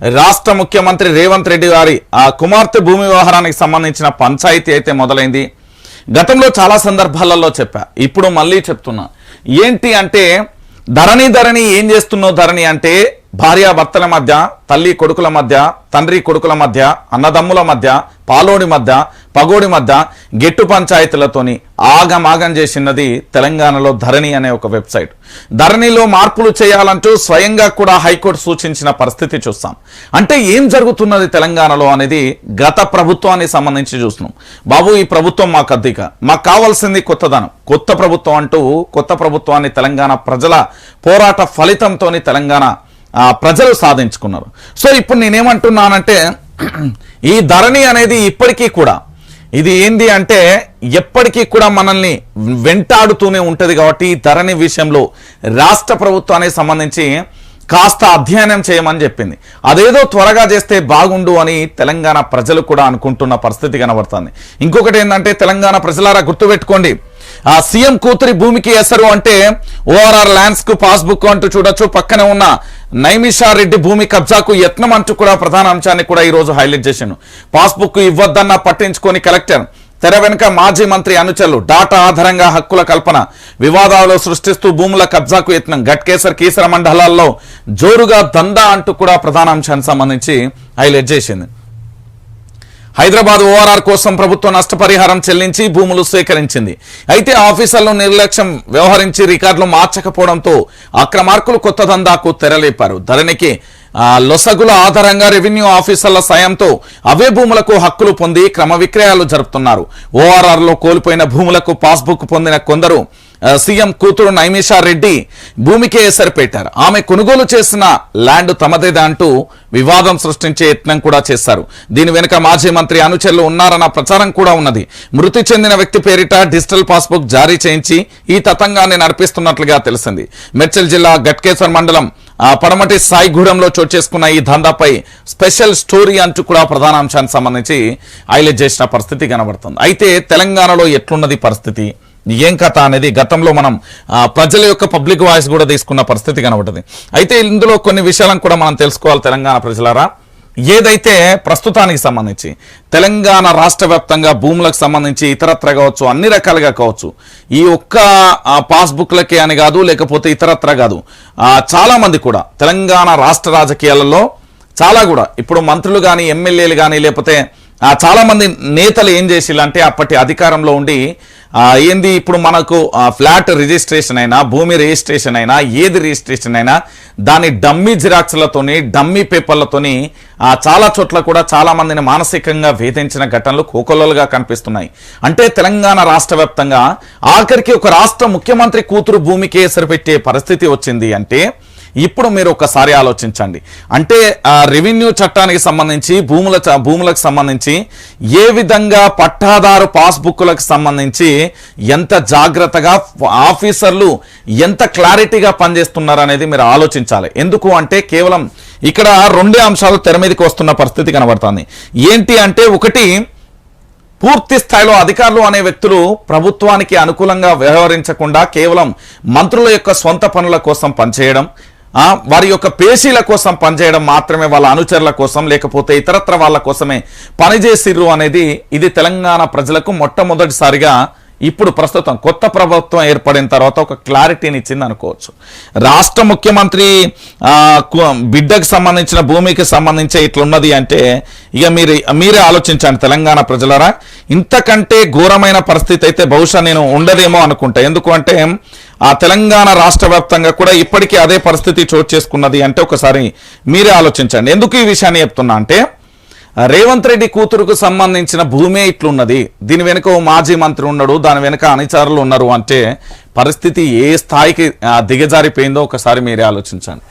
రాష్ట్ర ముఖ్యమంత్రి రేవంత్ రెడ్డి గారి ఆ కుమార్తె భూమి వ్యవహారానికి సంబంధించిన పంచాయతీ అయితే మొదలైంది. గతంలో చాలా సందర్భాలలో చెప్పా. ఇప్పుడు మళ్ళీ చెప్తున్నా. ఏంటి అంటే ధరణి ధరణి ఏం చేస్తున్నావు ధరణి అంటే భార్యాభర్తల మధ్య తల్లి కొడుకుల మధ్య తండ్రి కొడుకుల మధ్య అన్నదమ్ముల మధ్య పాలోడి మధ్య పగోడి మధ్య గెట్టు పంచాయతీలతోని ఆగమాగం చేసినది తెలంగాణలో ధరణి అనే ఒక వెబ్సైట్. ధరణిలో మార్పులు చేయాలంటూ స్వయంగా కూడా హైకోర్టు సూచించిన పరిస్థితి చూస్తాం. అంటే ఏం జరుగుతున్నది తెలంగాణలో అనేది గత ప్రభుత్వానికి సంబంధించి చూస్తున్నాం. బాబు ఈ ప్రభుత్వం మాకు అద్దెక. మాకు కావాల్సింది కొత్తదనం. కొత్త ప్రభుత్వం అంటూ కొత్త ప్రభుత్వాన్ని తెలంగాణ ప్రజల పోరాట ఫలితంతోని తెలంగాణ ప్రజలు సాధించుకున్నారు. సో ఇప్పుడు నేనేమంటున్నానంటే ఈ ధరణి అనేది ఇప్పటికీ కూడా ఇది ఏంది అంటే ఎప్పటికీ కూడా మనల్ని వెంటాడుతూనే ఉంటుంది కాబట్టి ఈ ధరణి విషయంలో రాష్ట్ర ప్రభుత్వానికి సంబంధించి కాస్త అధ్యయనం చేయమని చెప్పింది. అదేదో త్వరగా చేస్తే బాగుండు అని తెలంగాణ ప్రజలు కూడా అనుకుంటున్న పరిస్థితి కనబడుతుంది. ఇంకొకటి ఏంటంటే తెలంగాణ ప్రజలారా గుర్తుపెట్టుకోండి. ఆ సీఎం కూతురి భూమికి ఎసరు అంటే ఓఆర్ఆర్ ల్యాండ్స్కు పాస్బుక్ అంటూ చూడొచ్చు. పక్కనే ఉన్న నైమిషా రెడ్డి భూమి కబ్జాకు యత్నం అంటూ కూడా ప్రధాన అంశాన్ని కూడా ఈ రోజు హైలైట్ చేశాను పాస్బుక్ ఇవ్వద్దన్న పట్టించుకొని కలెక్టర్ తెర వెనుక మాజీ మంత్రి అనుచరులు డాటా ఆధారంగా హక్కుల కల్పన వివాదాలు సృష్టిస్తూ భూముల కబ్జాకు యత్నం గట్కేసర్ కీసర మండలాల్లో జోరుగా దందా అంటూ కూడా ప్రధాన అంశానికి సంబంధించి హైలైట్ చేసింది. హైదరాబాద్ ఓఆర్ఆర్ కోసం ప్రభుత్వం నష్టపరిహారం చెల్లించి భూములు సేకరించింది. అయితే ఆఫీసర్లు నిర్లక్ష్యం వ్యవహరించి రికార్డులు మార్చకపోవడంతో అక్రమార్కులు కొత్త దందాకు తెరలేపారు. ధరణికి లొసగుల ఆధారంగా రెవెన్యూ ఆఫీసర్ల సాయంతో అవే భూములకు హక్కులు పొంది క్రమ విక్రయాలు జరుపుతున్నారు. ఓఆర్ఆర్లో కోల్పోయిన భూములకు పాస్బుక్ పొందిన కొందరు సీఎం కూతురు నైమిషారెడ్డి భూమికే ఎసరు పెట్టారు. ఆమె కొనుగోలు చేసిన ల్యాండ్ తమదేదా అంటూ వివాదం సృష్టించే యత్నం కూడా చేశారు. దీని వెనుక మాజీ మంత్రి అనుచరులు ఉన్నారన్న ప్రచారం కూడా ఉన్నది. మృతి చెందిన వ్యక్తి పేరిట డిజిటల్ పాస్బుక్ జారీ చేయించి ఈ తతంగాన్ని నడిపిస్తున్నట్లుగా తెలిసింది. మెడ్చల్ జిల్లా గట్కేశ్వర్ మండలం పడమటి సాయిగూడెంలో చోటు చేసుకున్న ఈ దందాపై స్పెషల్ స్టోరీ అంటూ కూడా ప్రధాన అంశానికి సంబంధించి హైలైట్ చేసిన పరిస్థితి కనబడుతుంది. అయితే తెలంగాణలో ఎట్లున్నది పరిస్థితి? ఏం కథ అనేది గతంలో మనం ప్రజల యొక్క పబ్లిక్ వాయిస్ కూడా తీసుకున్న పరిస్థితి కనబడుతుంది అయితే ఇందులో కొన్ని విషయాలను కూడా మనం తెలుసుకోవాలి తెలంగాణ ప్రజలారా. ఏదైతే ప్రస్తుతానికి సంబంధించి తెలంగాణ రాష్ట్ర వ్యాప్తంగా భూములకు సంబంధించి ఇతరత్ర కావచ్చు అన్ని రకాలుగా కావచ్చు ఈ ఒక్క పాస్బుక్లకే అని కాదు లేకపోతే ఇతరత్ర కాదు చాలామంది కూడా తెలంగాణ రాష్ట్ర రాజకీయాలలో చాలా కూడా ఇప్పుడు మంత్రులు కానీ ఎమ్మెల్యేలు కానీ లేకపోతే చాలామంది నేతలు ఏం చేసిల్లంటే అప్పటి అధికారంలో ఉండి ఏంది ఇప్పుడు మనకు ఫ్లాట్ రిజిస్ట్రేషన్ అయినా భూమి రిజిస్ట్రేషన్ అయినా ఏది రిజిస్ట్రేషన్ అయినా దాని డమ్మీ జిరాక్స్లతోని డమ్మీ పేపర్లతోని చాలా చోట్ల కూడా చాలామందిని మానసికంగా వేధించిన ఘటనలు కోకొల్లలుగా కనిపిస్తున్నాయి. అంటే తెలంగాణ రాష్ట్ర ఆఖరికి ఒక రాష్ట్ర ముఖ్యమంత్రి కూతురు భూమికి ఎసరు పెట్టే పరిస్థితి వచ్చింది అంటే ఇప్పుడు మీరు ఒకసారి ఆలోచించండి. అంటే రెవెన్యూ చట్టానికి సంబంధించి భూముల భూములకు సంబంధించి ఏ విధంగా పట్టాదారు పాస్బుక్లకు సంబంధించి ఎంత జాగ్రత్తగా ఆఫీసర్లు ఎంత క్లారిటీగా పనిచేస్తున్నారు అనేది మీరు ఆలోచించాలి. ఎందుకు అంటే కేవలం ఇక్కడ రెండే అంశాలు తెర మీదకి వస్తున్న పరిస్థితి కనబడుతుంది. ఏంటి అంటే ఒకటి పూర్తి స్థాయిలో అధికారులు అనే వ్యక్తులు ప్రభుత్వానికి అనుకూలంగా వ్యవహరించకుండా కేవలం మంత్రుల యొక్క సొంత పనుల కోసం పనిచేయడం వారి యొక్క పేషీల కోసం పనిచేయడం మాత్రమే వాళ్ళ అనుచరుల కోసం లేకపోతే ఇతరత్ర వాళ్ళ కోసమే పనిచేసిర్రు అనేది ఇది తెలంగాణ ప్రజలకు మొట్టమొదటిసారిగా ఇప్పుడు ప్రస్తుతం కొత్త ప్రభుత్వం ఏర్పడిన తర్వాత ఒక క్లారిటీని ఇచ్చింది అనుకోవచ్చు. రాష్ట్ర ముఖ్యమంత్రి బిడ్డకు సంబంధించిన భూమికి సంబంధించి ఇట్లున్నది అంటే ఇక మీరు మీరే ఆలోచించండి తెలంగాణ ప్రజలరా. ఇంతకంటే ఘోరమైన పరిస్థితి అయితే బహుశా నేను ఉండదేమో అనుకుంటా. ఎందుకు అంటే ఆ తెలంగాణ రాష్ట్ర వ్యాప్తంగా కూడా ఇప్పటికీ అదే పరిస్థితి చోటు చేసుకున్నది అంటే ఒకసారి మీరే ఆలోచించండి. ఎందుకు ఈ విషయాన్ని చెప్తున్నా అంటే రేవంత్ రెడ్డి కూతురుకు సంబంధించిన భూమే ఇట్లున్నది. దీని వెనుక ఓ మాజీ మంత్రి ఉన్నాడు. దాని వెనుక అనుచరులు ఉన్నారు అంటే పరిస్థితి ఏ స్థాయికి దిగజారిపోయిందో ఒకసారి మీరే ఆలోచించండి.